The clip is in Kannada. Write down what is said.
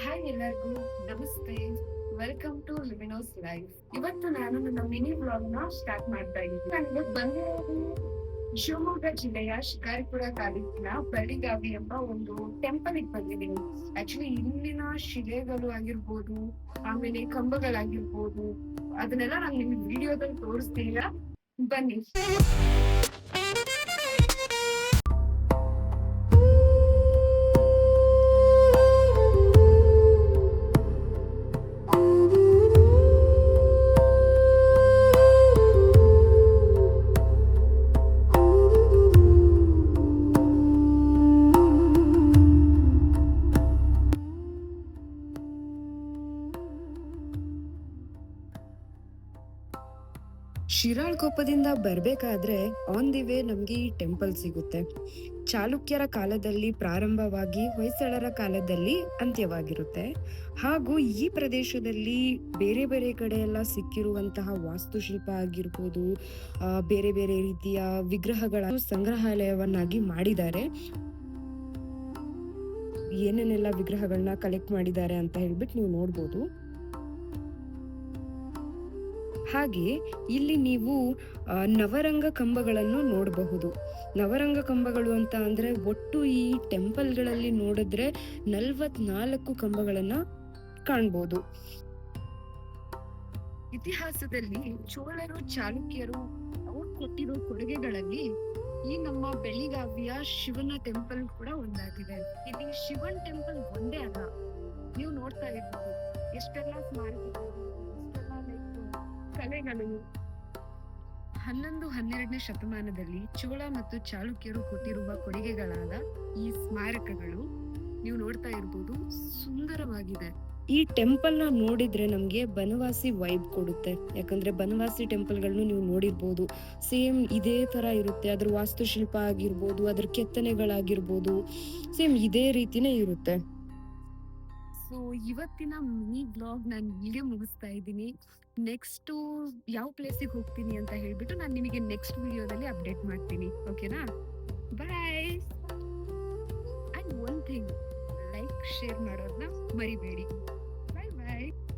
ಹಾಯ್ ಎಲ್ಲರಿಗೂ, ನಮಸ್ತೆ. ವೆಲ್ಕಮ್ ಟು ಲಿಮಿನೋಸ್ ಲೈಫ್ ಇವತ್ತು ನಾನು ನನ್ನ ಮಿನಿ ಬ್ಲಾಗ್ನ ಸ್ಟಾರ್ಟ್ ಮಾಡ್ತಾ ಇದ್ದೀನಿ. ನನಗೆ ಬಂದಿರೋದು ಶಿವಮೊಗ್ಗ ಜಿಲ್ಲೆಯ ಶಿಕಾರಿಪುರ ತಾಲೂಕಿನ ಬಳ್ಳಿಗಾವಿ ಎಂಬ ಒಂದು ಟೆಂಪಲ್ಗೆ ಬಂದಿದ್ದೀನಿ. ಆಕ್ಚುಲಿ ಇಲ್ಲಿನ ಶಿಲೆಗಳು ಆಗಿರ್ಬೋದು, ಆಮೇಲೆ ಕಂಬಗಳಾಗಿರ್ಬೋದು, ಅದನ್ನೆಲ್ಲ ನಾನು ನಿಮ್ಗೆ ವಿಡಿಯೋದಲ್ಲಿ ತೋರಿಸ್ತೀನಿ. ಬನ್ನಿ. ಶಿರಾಳಕೊಪ್ಪದಿಂದ ಬರಬೇಕಾದ್ರೆ ಆನ್ ದಿ ವೇ ನಮಗೆ ಈ ಟೆಂಪಲ್ ಸಿಗುತ್ತೆ. ಚಾಲುಕ್ಯರ ಕಾಲದಲ್ಲಿ ಪ್ರಾರಂಭವಾಗಿ ಹೊಯ್ಸಳರ ಕಾಲದಲ್ಲಿ ಅಂತ್ಯವಾಗಿರುತ್ತೆ. ಹಾಗೂ ಈ ಪ್ರದೇಶದಲ್ಲಿ ಬೇರೆ ಬೇರೆ ಕಡೆ ಸಿಕ್ಕಿರುವಂತಹ ವಾಸ್ತುಶಿಲ್ಪ ಆಗಿರ್ಬೋದು ಬೇರೆ ಬೇರೆ ರೀತಿಯ ವಿಗ್ರಹಗಳ ಸಂಗ್ರಹಾಲಯವನ್ನಾಗಿ ಮಾಡಿದ್ದಾರೆ. ಏನೇನೆಲ್ಲ ವಿಗ್ರಹಗಳನ್ನ ಕಲೆಕ್ಟ್ ಮಾಡಿದ್ದಾರೆ ಅಂತ ಹೇಳ್ಬಿಟ್ಟು ನೀವು ನೋಡ್ಬೋದು. ಹಾಗೆ ಇಲ್ಲಿ ನೀವು ನವರಂಗ ಕಂಬಗಳನ್ನು ನೋಡಬಹುದು. ನವರಂಗ ಕಂಬಗಳು ಅಂತ ಅಂದರೆ ಒಟ್ಟು ಈ ಟೆಂಪಲ್ಗಳಲ್ಲಿ ನೋಡಿದ್ರೆ ನಲ್ವತ್ನಾಲ್ಕು ಕಂಬಗಳನ್ನು ಕಾಣ್ಬೋದು. ಇತಿಹಾಸದಲ್ಲಿ ಚೋಳರು, ಚಾಲುಕ್ಯರು ಅವ್ರು ಕೊಟ್ಟಿರೋ ಕೊಡುಗೆಗಳಲ್ಲಿ ಈ ನಮ್ಮ ಬೆಳಿಗಾವಿಯ ಶಿವನ ಟೆಂಪಲ್ ಕೂಡ ಒಂದಾಗಿದೆ. ಇಲ್ಲಿ ಶಿವನ್ ಟೆಂಪಲ್ ಒಂದೇ ಅಲ್ಲ. ನೀವು ನೋಡ್ತಾ ಇರ್ಬೋದು. ಎಷ್ಟೆಲ್ಲ ಸ್ಮಾರಕಗಳು ಕಲೆಗಳು ಹನ್ನೊಂದು. ಹನ್ನೆರಡನೇ ಶತಮಾನದಲ್ಲಿ ಚೋಳ ಮತ್ತು ಚಾಲುಕ್ಯರು ಕೊಟ್ಟಿರುವ ಕೊಡುಗೆಗಳಾದ ಈ ಸ್ಮಾರಕಗಳು ನೀವು ನೋಡ್ತಾ ಇರ್ಬೋದು ಸುಂದರವಾಗಿದೆ. ಈ ಟೆಂಪಲ್ನ ನೋಡಿದ್ರೆ ನಮ್ಗೆ ಬನವಾಸಿ ವೈಬ್ ಕೊಡುತ್ತೆ. ಯಾಕಂದ್ರೆ ಬನವಾಸಿ ಟೆಂಪಲ್ಗಳನ್ನು ನೀವು ನೋಡಿರ್ಬೋದು. ಸೇಮ್ ಇದೇ ತರ ಇರುತ್ತೆ. ಅದ್ರ ವಾಸ್ತುಶಿಲ್ಪ ಆಗಿರ್ಬೋದು ಅದ್ರ ಕೆತ್ತನೆಗಳಾಗಿರ್ಬೋದು ಸೇಮ್ ಇದೇ ರೀತಿನೇ ಇರುತ್ತೆ. ಸೊ ಇವತ್ತಿನ ಮಿನಿ ಬ್ಲಾಗ್ ನಾನು ಇಲ್ಲಿಗೆ ಮುಗಿಸ್ತಾ ಇದ್ದೀನಿ. ನೆಕ್ಸ್ಟ್ ಯಾವ ಪ್ಲೇಸಿಗೆ ಹೋಗ್ತೀನಿ ಅಂತ ಹೇಳ್ಬಿಟ್ಟು ನಾನು ನಿಮಗೆ ನೆಕ್ಸ್ಟ್ ವಿಡಿಯೋದಲ್ಲಿ ಅಪ್ಡೇಟ್ ಮಾಡ್ತೀನಿ. ಓಕೆನಾ bye and one thing like share ಮಾಡೋದನ್ನ ಮರಿಬೇಡಿ.